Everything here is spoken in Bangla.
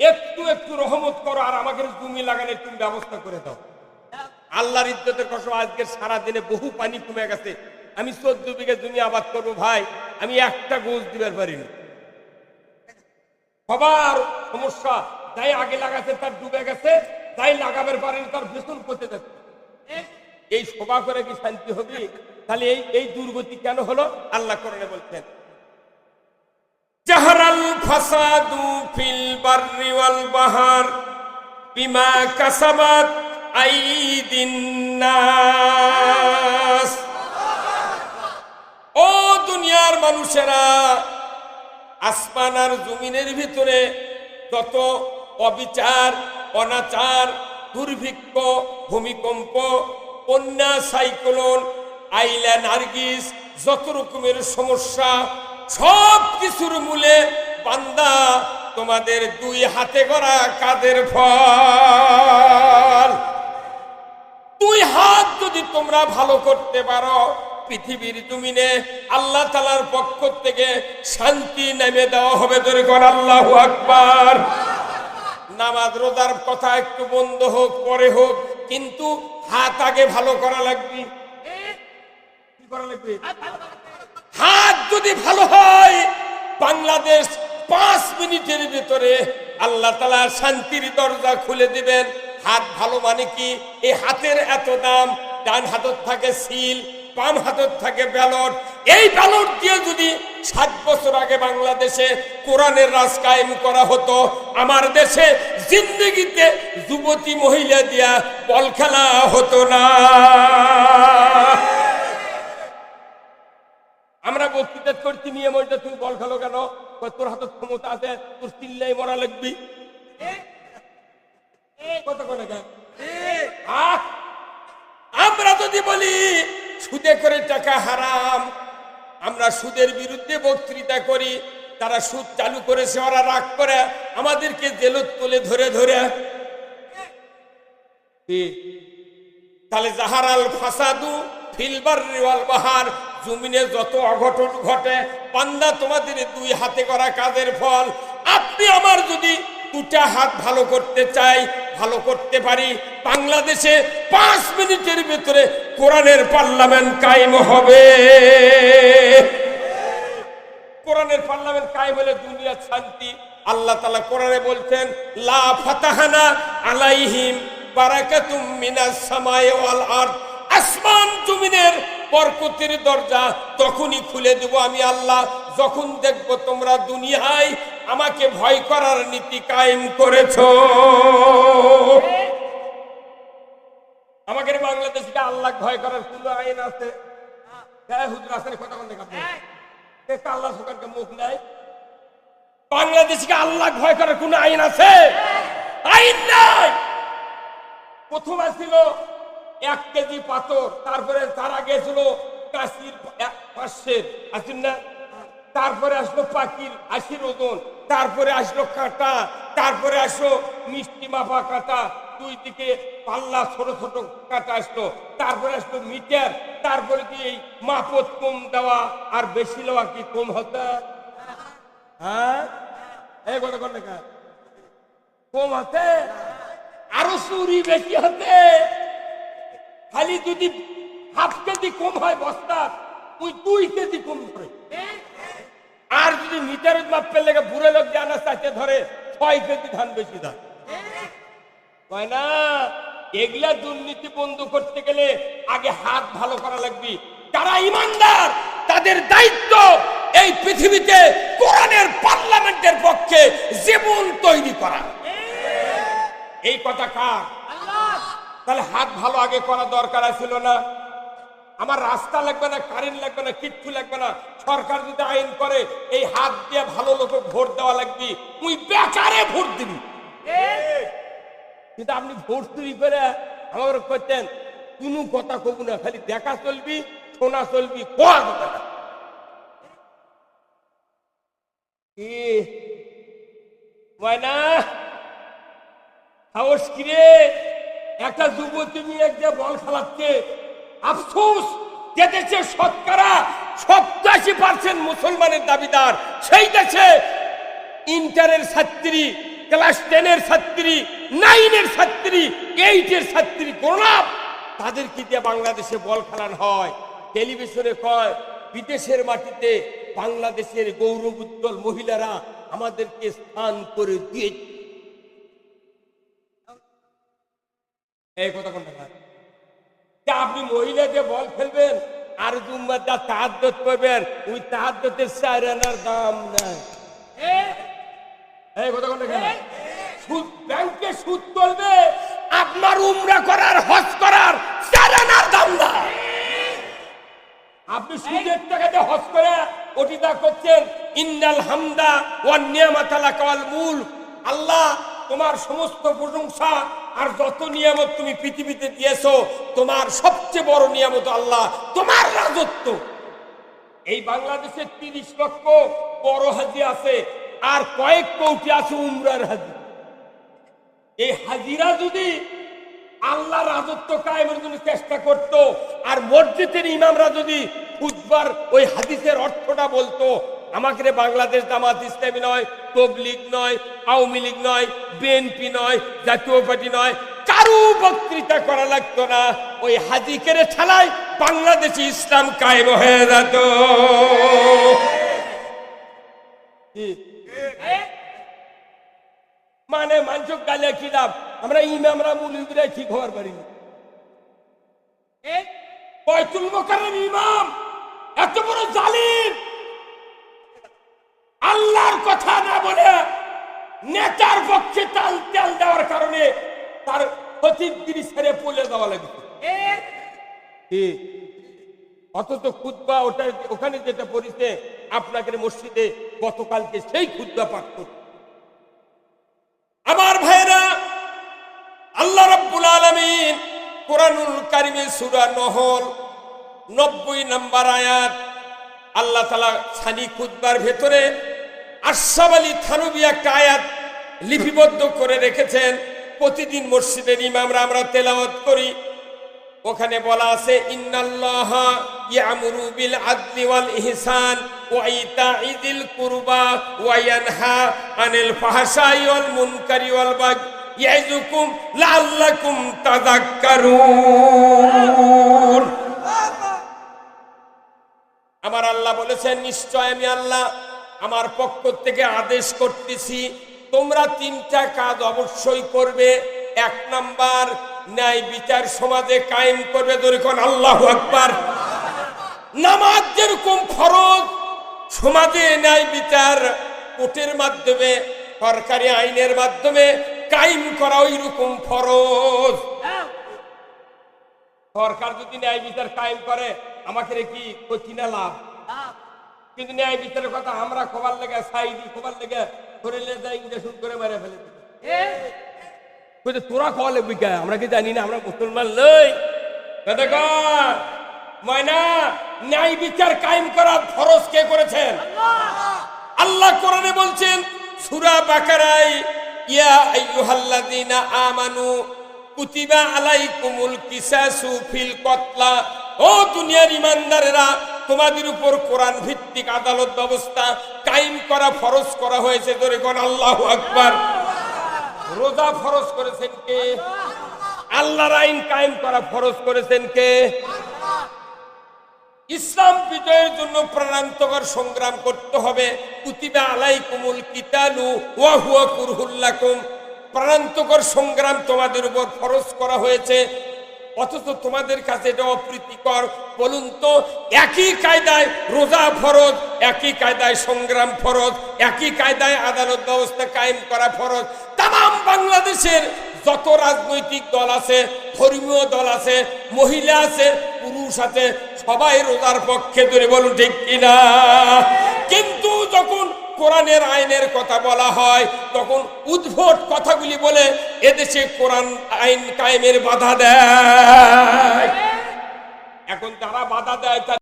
একটু একটু রহমত করো আর আমাকে জমি লাগানোর তুমি ব্যবস্থা করে দাও। আল্লাহর ইজ্জতের কসম, আজকে সারা দিনে বহু পানি কমে গেছে। আমি চোদ্দ বিঘে জমি আবাদ করব ভাই, আমি একটা গোজ দিবার পারিনি। সবার সমস্যা, যাই আগে লাগাতে তার ডুবে গেছে, যাই লাগাবার পারেনি তার ভীষণ পচে যাচ্ছে। এই সভা করে কি শান্তি হবে? তাহলে এই এই দুর্গতি কেন হলো? আল্লাহ করণে বলছেন জাহরাল ফাসাদু ফিল বাররি ওয়াল বাহার বিমা কাসাবাত আইদিন নাস। ও দুনিয়ার মানুষেরা, আসমান আর জমিনের ভিতরে যত অবিচার, অনাচার, দুর্ভিক্ষ, ভূমিকম্প, বন্যা, সাইক্লোন আইলা নার্গিস যত রকমের সমস্যা সব কিছুর মূলে বান্দা তোমাদের দুই হাতে করা কাদের ফল? দুই হাত যদি তোমরা ভালো করতে পারো, পৃথিবীর জমিনে আল্লাহ তালার পক্ষ থেকে শান্তি নেমে দেওয়া হবে ধরে কর আল্লাহ আকবার। নামাজ, রোজার কথা একটু বন্ধ হোক, পরে হোক, কিন্তু হাত আগে ভালো করা লাগবে। কি করা লাগবে? হাত যদি ভালো হয়, বাংলাদেশ পাঁচ মিনিটের ভিতরে আল্লাহ তালা শান্তির দরজা খুলে দিবেন। হাত ভালো মানে কি? এই হাতের এত দাম, ডান হাতত থাকে সিল, বাম হাতত থাকে ব্যালট। এই ব্যালট দিয়ে যদি ষাট বছর আগে বাংলাদেশে কোরআনের রাজ কায়েম করা হতো, আমার দেশে জিন্দগিতে যুবতী মহিলা দিয়া বল খেলা হতো না। বক্তৃতা করছি নিয়ে মধ্যে তুমি বল খেলো কেন? তোর হাতে ক্ষমতা আছে তোর চিল্লাই মরা লাগবি। কত করে আমরা যদি বলি সুদে করে টাকা হারাম আমরা সুদের বিরুদ্ধে বক্তৃতা করি তারা সুদ চালু করেছে ওরা রাগ করে আমাদেরকে জেলত তুলে ধরে ধরে? তাহলে জাহারাল ফাসাদু ফিলবার রিওয়াল বাহার জমিনে যত অঘটন ঘটে পান্ডা তোমাদের দুই হাতে করা কাজের ফল। আপনি আমার যদি দুটা হাত ভালো করতে চাই, ভালো করতে পারি, বাংলাদেশে পাঁচ মিনিটের ভিতরে কোরআনের পার্লামেন্ট কায়েম হবে। কোরআনের পার্লামেন্ট কায়েম হলে দুনিয়ার শান্তি। আল্লাহ তালা কোরআনে বলছেন, লা ফাতাহানা আলাইহিম বারাকাতুম মিনাস সামায়ে ওয়াল আরদ। আসমান জমিনের বরকতের দরজা তখনই খুলে দেব আমি আল্লাহ। যখন দেখব তোমরা দুনিয়ায় আমাকে ভয় করার নীতি কায়েম করেছ। আমাদের বাংলাদেশকে আল্লাহ ভয় করার কোন আইন আছে। হ্যাঁ হুজুর আসেন কথা বলতে আপনি। আল্লাহ সরকারকে মুখ নাই বাংলাদেশকে আল্লাহ ভয় করার কোন আইন আছে? আইন নাই। প্রথম ছিল এক কেজি পাথর, তারপরে তার আগে ছিল কাশির পাঁচশের আসেন না? তারপরে আসলো পাখির আশির ওজন, তারপরে আসলো কাঁটা, তারপরে আসলো মিষ্টি মাফা কাঁটা, দুই দিকে পাল্লা ছোট ছোট কাঁটা আসলো, তারপরে আসলো মিটার, তারপরে কি এই মাপত কম দেওয়া আর বেশি দেওয়া কি কম হতে? হ্যাঁ? এই কথা কম হতে? আরও চুরি বেশি হতে? খালি যদি হাফ কেজি কম হয় বস্তা তুই দুই কেজি কম ধরে। আর যদি মিটারের মাপের লেগে বুড়ে লোক জানা চাইতে ধরে ছয় কেজি ধান বেশি ধান হয় না এগুলা দুর্নীতি বন্ধ করতে গেলে আগে হাত ভালো করা লাগবে। যারা ইমানদার তাদের দায়িত্ব এই পৃথিবীতে কোরআনের পার্লামেন্টের পক্ষে জীবন তৈরি করা। এই কথা কার? তাহলে হাত ভালো আগে করা দরকার ছিল না। আমার রাস্তা লাগবে না, কারেন্ট লাগবে না, কিচ্ছু লাগবে না। সরকার যদি আইন করে, এই হাত দিয়ে ভালো লোক ভোট দেওয়া লাগবে। তুই বেকারে ভোট দিবি। কিন্তু আপনি ভোট চুরি করে আমার করতেন কোনো কথা কবু না, খালি দেখা চলবি, শোনা চলবি, কোয়া কথা? না। সাহস কিরে? একটা যুবতী মেয়ে যে বল খেলাচ্ছে, আফসোস, যে দেশে শতকরা সপ্তাশি পার্সেন্ট মুসলমানের দাবিদার, সেই দেশে ইন্টারের ছাত্রী, ক্লাস টেনের ছাত্রী, নাইনের ছাত্রী, এইটের ছাত্রী গোলাপ তাদেরকে দিয়ে বাংলাদেশে বল খেলান হয়? টেলিভিশনে কয়, বিদেশের মাটিতে বাংলাদেশের গৌরব উজ্জ্বল মহিলারা আমাদেরকে স্থান করে দিয়ে এই কথা কোনটা? যে আপনি মহিলাকে বল খেলবেন আর জুম্মার দা তাহাদ্দত করবেন ওই তাহাদ্দতের চার আনার দাম নাই। এই কথা কোনটা কেন? সুদ ব্যাংকে সুদ চলবে আপনার উমরা করার হজ করার চার আনার দাম না আপনি সুদের টাকাতে হজ করে ওটিদা করছেন ইন্নাল হামদা ওয়ান নিয়ামাতালা কাল মূল। আল্লাহ তোমার সমস্ত প্রশংসা আর যত নিয়ামত তুমি পৃথিবীতে দিয়েছ, তোমার সবচেয়ে বড় নিয়ামত আল্লাহ, তোমার রাজত্ব। এই বাংলাদেশে তিরিশ লক্ষ বড় হাজি আছে, আর কয়েক কোটি আছে উমরার হাজি। এই হাজিরা যদি আল্লাহ রাজত্ব কায়েমের জন্য চেষ্টা করত, আর মসজিদের ইমামরা যদি খুদবার ওই হাদিসের অর্থটা বলতো আমাকে রে বাংলাদেশ জামাত ইসলামী নয় তবলিগ নয় আওয়ামী লীগ নয় বিএনপি নয় জাতীয় পার্টি নয় কারু বক্তৃতা করা লাগতো না। ওই হাজিকের ঠেলায় বাংলাদেশে ইসলাম কায়েম হয়ে যেত। মানে মানুষ গালে কি লাভ আমরা ইমামরা মুলিবিরা ঠিক হওয়ার পারিনি পয়তুল মোকাররম ইমাম। এত বড় জালিম। আল্লাহর কথা না বলে নেতার পক্ষে তাল তেল দেওয়ার কারণে তার সচিবগিরি ছেড়ে পলে দেওয়া লাগবে? অথচ খুদ্া ওটা ওখানে যেটা পড়িতে আপনাদের মসজিদে গতকালকে সেই খুদ্া পাঠ করতে আমার ভাইরা আল্লাহ রাব্বুল আলমিন কোরআনুল কারিমে সুরা নহল 90 নাম্বার আয়াত আল্লাহ তাআলা সানি খুতবার ভেতরে আশরাফ আলী থানবী একটা আয়াত লিপিবদ্ধ করে রেখেছেন। প্রতিদিন মসজিদের ইমামরা আমরা তেলাওয়াত করি। ওখানে বলা আছে ইন্নাল্লাহ ইয়ামুরু বিল আদলি ওয়াল ইহসান ওয়া ইতাই যিল কুরবা ওয়া ইয়ানহা আনিল ফাহশাই ওয়াল মুনকারি ওয়াল বাগ ইয়াইজুকুম লাআল্লাকুম তাযাক্কারুন। আমার আল্লাহ বলেছেন নিশ্চয় আমি আল্লাহ আমার পক্ষ থেকে আদেশ করতেছি, তোমরা তিনটা কাজ অবশ্যই করবে। এক নাম্বার, ন্যায় বিচার সমাজে কায়েম করবে যেরকম আল্লাহ আকবার। নামাজ যেরকম ফরজ, সমাজে ন্যায় বিচার কোর্টের মাধ্যমে, সরকারি আইনের মাধ্যমে কায়েম করা ওই রকম ফরজ। সরকার যদি ন্যায় বিচার কায়েম করে, আমাকে কি ক্ষতি না লাভ? কিন্তু ন্যায় বিচারের কথা আমরা খোবার লেগে সাইডি খোবার লেগে লে যায় ইঞ্জেকশন করে মেরে ফেলে তোরা খাওয়া লাগবি কে? আমরা কি জানি না আমরা মুসলমান লই ময়না ন্যায় বিচার কায়েম করা ফরজ কে করেছেন? আল্লাহ কোরআনে বলছেন সূরা বাকারায় ইয়া আইয়ুহাল্লাযীনা আমানু কুতিবা আলাইকুমুল কিসাসু ফিল কতলা। ও দুনিয়ার ইমানদারেরা তোমাদের উপর কোরআন ভিত্তিক আদালত ব্যবস্থা কায়েম করা, ফরজ করা হয়েছে। ধরে কোন আল্লাহু আকবার। রোজা ফরজ করেছেন কে? আল্লাহর আইন কায়েম করা ফরজ করেছেন কে? ইসলাম বিজয়ের জন্য প্রাণান্তকর সংগ্রাম করতে হবে। কুতিবা আলাইকুমুল কিতালু ওয়া হুয়া কুরহুল্লাকুম প্রাণান্তকর সংগ্রাম তোমাদের উপর ফরজ করা হয়েছে। অথচ তোমাদের কাছে এটা অপ্রীতিকর। বলুন তো, একই কায়দায় রোজা ফরজ, একই কায়দায় সংগ্রাম ফরজ, একই কায়দায় আদালত ব্যবস্থা কায়েম করা ফরজ। তাম বাংলাদেশের যত রাজনৈতিক দল আছে, ধর্মীয় দল আছে, মহিলা আছে, পুরুষ আছে, সবাই রোজার পক্ষে ধরে বলুন ঠিক কিনা? কিন্তু যখন কোরআনের আইনের কথা বলা হয়, তখন উদ্ভট কথাগুলি বলে, এদেশে কোরআন আইন কায়েমের বাধা দেয়। এখন তারা বাধা দেয়